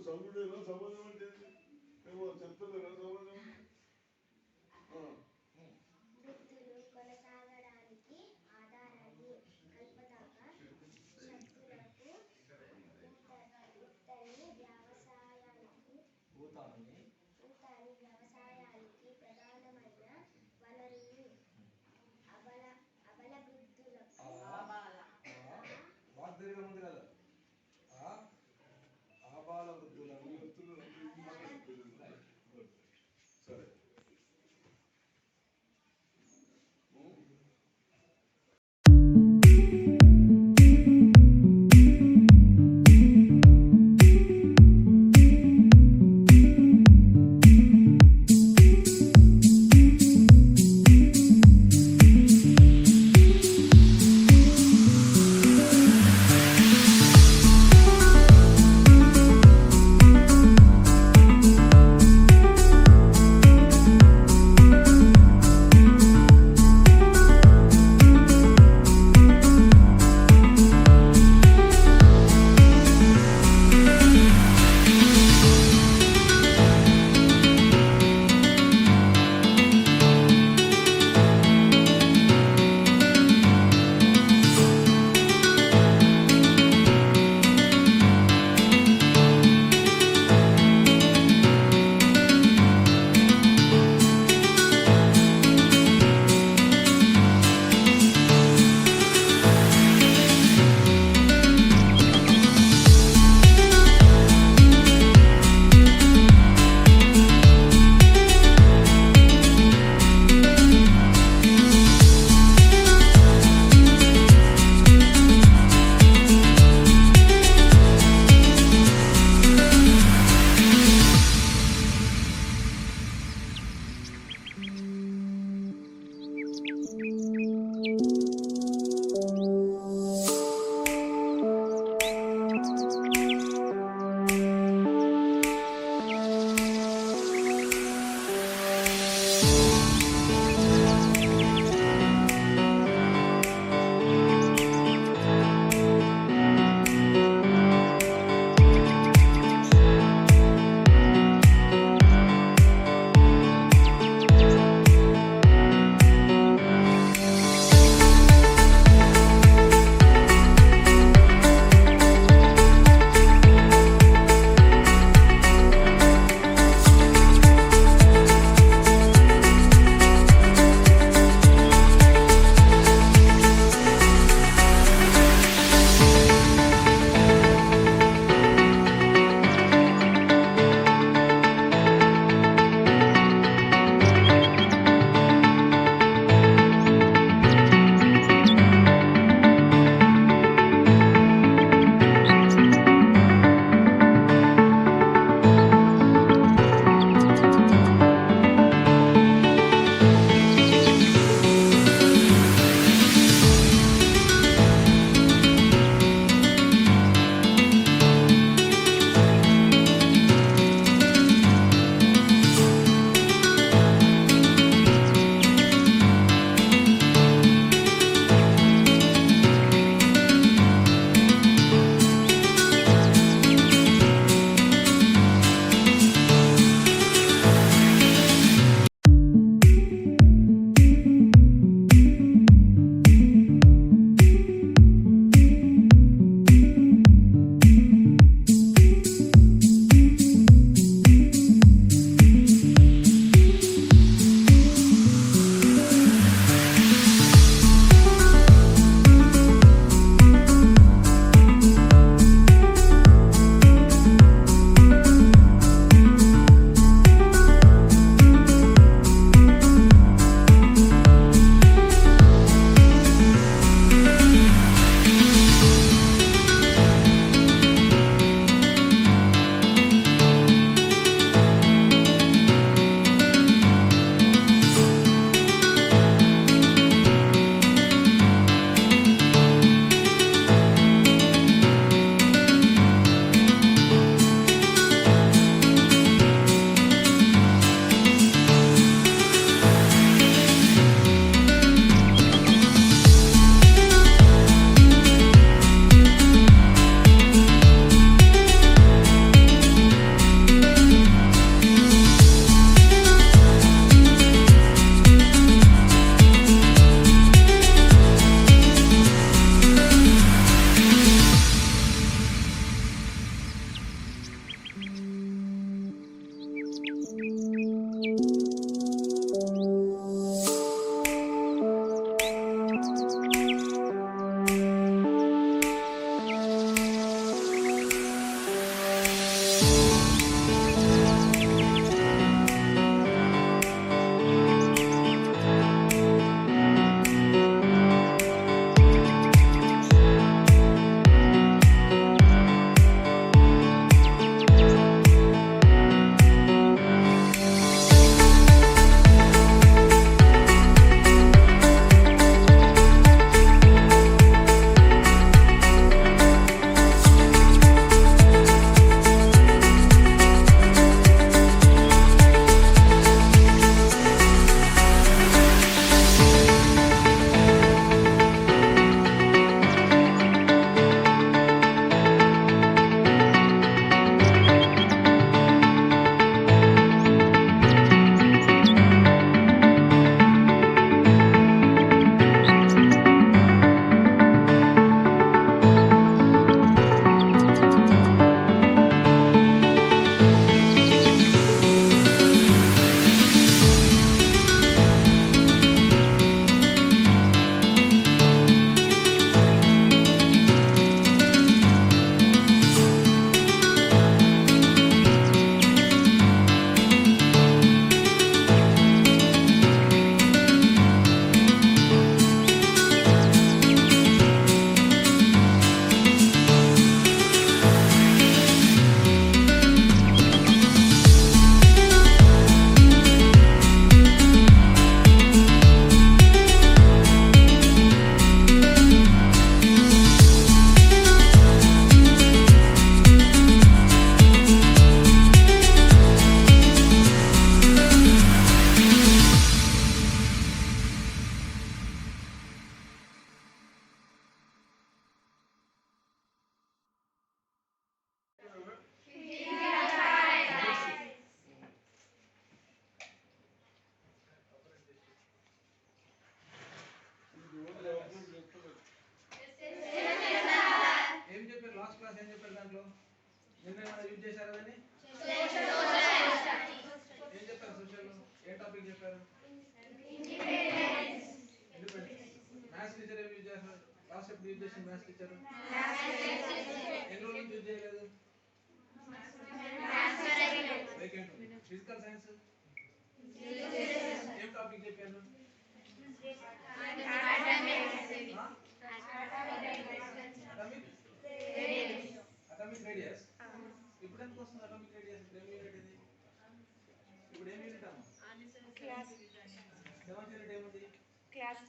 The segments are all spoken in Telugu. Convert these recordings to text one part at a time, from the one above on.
సమాజం ఉంటుంది సంగుడేనా సమాజం అంటే ఏంటి? ఏమో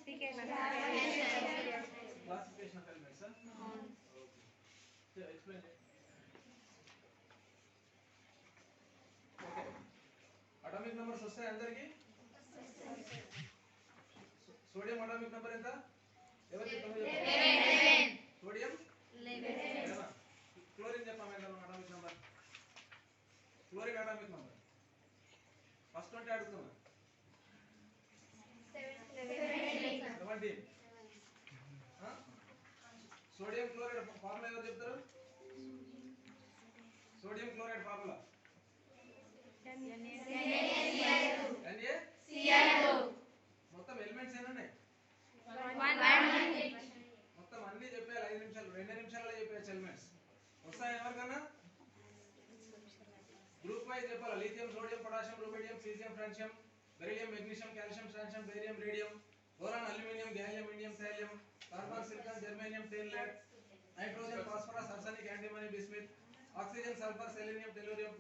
classification classification of elements explain okay atomic numbers వస్తాయి అందరికి సోడియం అటామిక్ నంబర్ ఎంత ఎవరు చెప్పండి సోడియం క్లోరిన్ చెప్పాము ఎంత atomic number chlorine atomic number first అంటే అడుగుతున్నా మొత్తం ఎలిమెంట్స్ ఎన్ని ఉన్నాయి మొత్తం అన్ని చెప్పేయాలి ఐదు నిమిషాలు రెండు నిమిషాలలో చెప్పేయచ్చు ఎలిమెంట్స్ వస్తాయి ఎవరికన్నా? గ్రూప్ వైజ్ చెప్పాలి? Lithium sodium potassium rubidium caesium francium beryllium magnesium calcium strontium barium radium boron aluminium gallium indium thallium carbon silicon germanium tin lead nitrogen phosphorus arsenic antimony bismuth oxygen sulphur selenium tellurium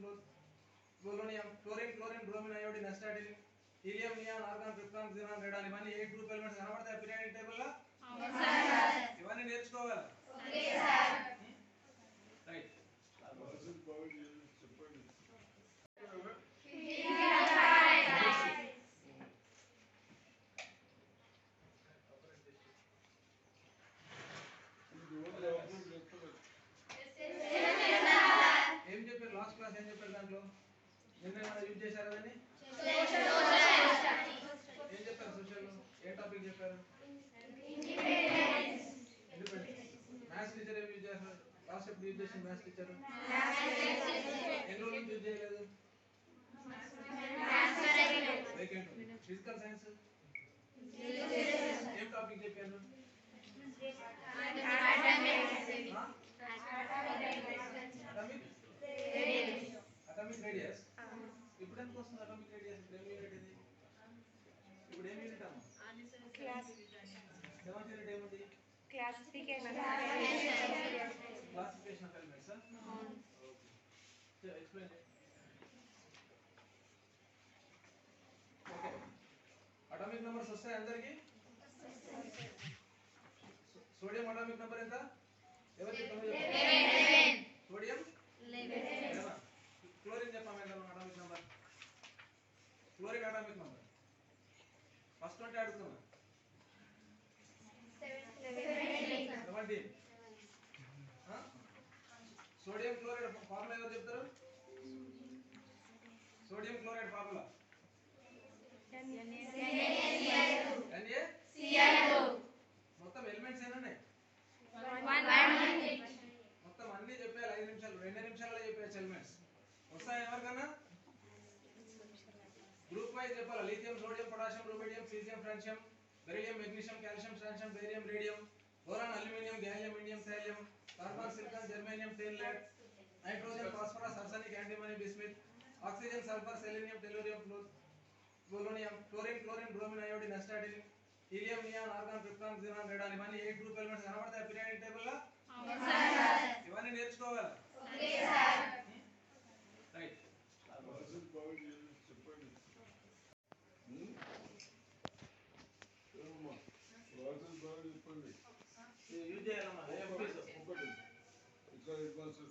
plutonium chlorine chlorine bromine iodine astatine helium neon argon krypton xenon radon ఇవన్నీ ఎయిట్ గ్రూప్ ఎలిమెంట్స్ కనబడతాయి? పీరియాడిక్ టేబుల్లో? ఇవన్నీ నేర్చుకోవాలి? రైట్ ఏం చెప్పారు? లాస్ట్ క్లాస్ ఏం చెప్పారు దాంట్లో? నిన్న యూజ్ చేశారు అదని లాస్ట్ ఎప్పుడు యూజ్ చేసిన మ్యాథ్స్ టీచర్ ఎన్ని రోజులు యూజ్ చేయలేదు వేకెంట్ ఫిజికల్ సైన్స్ ఏం టాపిక్ చెప్పాను అటామిక్ అటామిక్ రేడియస్ ఇప్పుడు ఎంత వస్తుంది అటామిక్ రేడియస్ ఇప్పుడు ఏం యూనిట్ ఇది ఇప్పుడు ఏం యూనిట్ అమ్మా సెవెంత్ యూనిట్ ఏముంది classification classification of elements explain okay atomic numbers వస్తాయి అందరికి? సోడియం అటామిక్ నంబర్ ఎంత? ఎవరు చెప్పండి సోడియం క్లోరిన్ చెప్పాము ఎంత atomic number chlorine atomic number first అంటే అడుగుతున్నా సెవెంటీన్ సోడియం క్లోరైడ్ ఫార్ములా ఎవరు చెప్తారు? సోడియం క్లోరైడ్ ఫార్ములా మొత్తం ఎలిమెంట్స్ ఉన్నాయి మొత్తం అన్ని చెప్పేయాలి ఐదు నిమిషాలు రెండు నిమిషాలలో చెప్పేయచ్చు ఎలిమెంట్స్. వస్తాయి ఎవరికన్నా? గ్రూప్ వైజ్ చెప్పాలి? Lithium sodium potassium rubidium caesium francium beryllium magnesium calcium strontium barium radium boron aluminium gallium indium thallium carbon silicon germanium tin lead nitrogen phosphorus arsenic antimony bismuth oxygen sulphur selenium tellurium plutonium chlorine chlorine bromine iodine astatine helium neon argon krypton xenon radon ఇవన్నీ ఎయిట్ గ్రూప్ ఎలిమెంట్స్ కనబడతాయి? పీరియాడిక్ టేబుల్లో? ఇవన్నీ నేర్చుకోవాలి? రైట్. చెప్పండి. యూజ్ చేయాలమ్మా. ఇక్కడ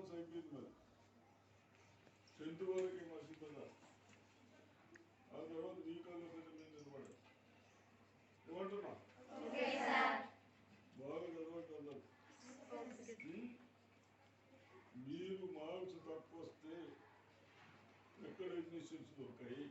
తల్లిదండ్రులు రెస్పాన్స్ అయిపోయింది మరి టెన్త్ వరకు మసి కదా ఆ తర్వాత నీ కాళ్ళ మీద మీద నిలబడి ఏమంటున్నా? బాగా చదవండి అందరు? మీరు మార్క్స్ తక్కువ వస్తే ఎక్కడ అడ్మిషన్స్ దొరకాయి